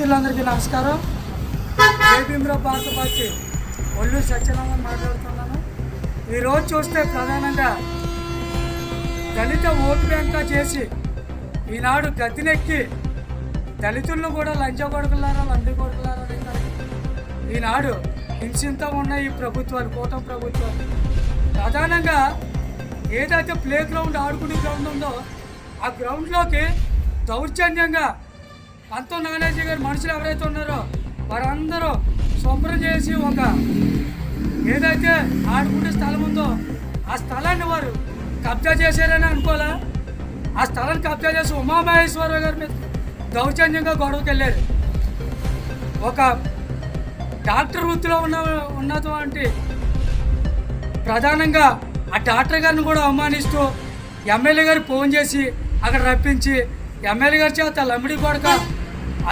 మిత్రులందరికీ నమస్కారం. జేబీఎంరావు భారత పార్టీ ఒళ్ళు సత్యనారాయణ మాట్లాడుతున్నాను. ఈరోజు చూస్తే ప్రధానంగా దళిత ఓటు బ్యాంక్గా చేసి ఈనాడు గతినెక్కి దళితులను కూడా లంచ కొడుకులారా లండి కొడుకులారా ఈనాడు హింసింత ఉన్న ఈ ప్రభుత్వాలు కూటమి ప్రభుత్వాలు. ప్రధానంగా ఏదైతే ప్లే గ్రౌండ్ ఆడుకునే గ్రౌండ్ ఉందో ఆ గ్రౌండ్లోకి దౌర్జన్యంగా అంతో నానేజీ గారు మనుషులు ఎవరైతే ఉన్నారో వారందరూ శుభ్రం చేసి ఒక ఏదైతే ఆడుకునే స్థలం ఉందో ఆ స్థలాన్ని వారు కబ్జా చేశారని అనుకోవాలా? ఆ స్థలాన్ని కబ్జా చేసి ఉమామహేశ్వరరావు గారి మీద దౌర్జన్యంగా గొడవకి వెళ్ళారు. ఒక డాక్టర్ వృత్తిలో ఉన్న ఉన్నటువంటి ప్రధానంగా ఆ డాక్టర్ గారిని కూడా అవమానిస్తూ ఎమ్మెల్యే గారు ఫోన్ చేసి అక్కడ రప్పించి ఎమ్మెల్యే గారి చేత లమ్మిడి కొడక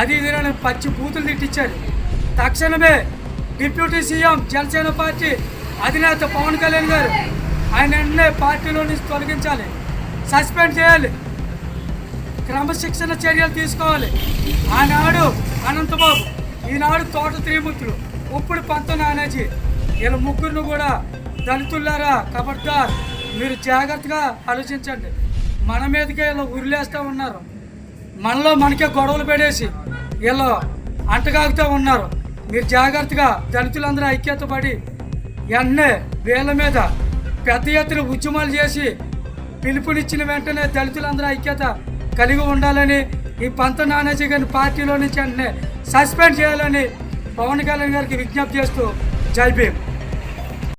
అది ఇది పచ్చి బూతులు తిట్టించారు తక్షణమే డిప్యూటీ సీఎం జనసేన పార్టీ అధినేత పవన్ కళ్యాణ్ గారు ఆయన వెంటనే పార్టీలో నుంచి తొలగించాలి. సస్పెండ్ చేయాలి. క్రమశిక్షణ చర్యలు తీసుకోవాలి. ఆనాడు అనంతబాబు ఈనాడు తోట త్రిమూర్తులు ఇప్పుడు పంత నానాజీ వీళ్ళ ముగ్గురిని కూడా దళితులారా కబడ్దార్ మీరు జాగ్రత్తగా ఆలోచించండి. మన మీదకే వీళ్ళు ఉరిలేస్తూ ఉన్నారు. మనలో మనకే గొడవలు పెడేసి వీళ్ళు అంటగాగుతూ ఉన్నారు. మీరు జాగ్రత్తగా దళితులందరూ ఐక్యత పడి వెంటనే వీళ్ళ మీద పెద్ద ఎత్తున ఉద్యమాలు చేసి పిలుపునిచ్చిన వెంటనే దళితులందరూ ఐక్యత కలిగి ఉండాలని ఈ పంత నానాజీ గారిని పార్టీలో నుంచి వెంటనే సస్పెండ్ చేయాలని పవన్ కళ్యాణ్ గారికి విజ్ఞప్తి చేస్తూ జై భీమ్.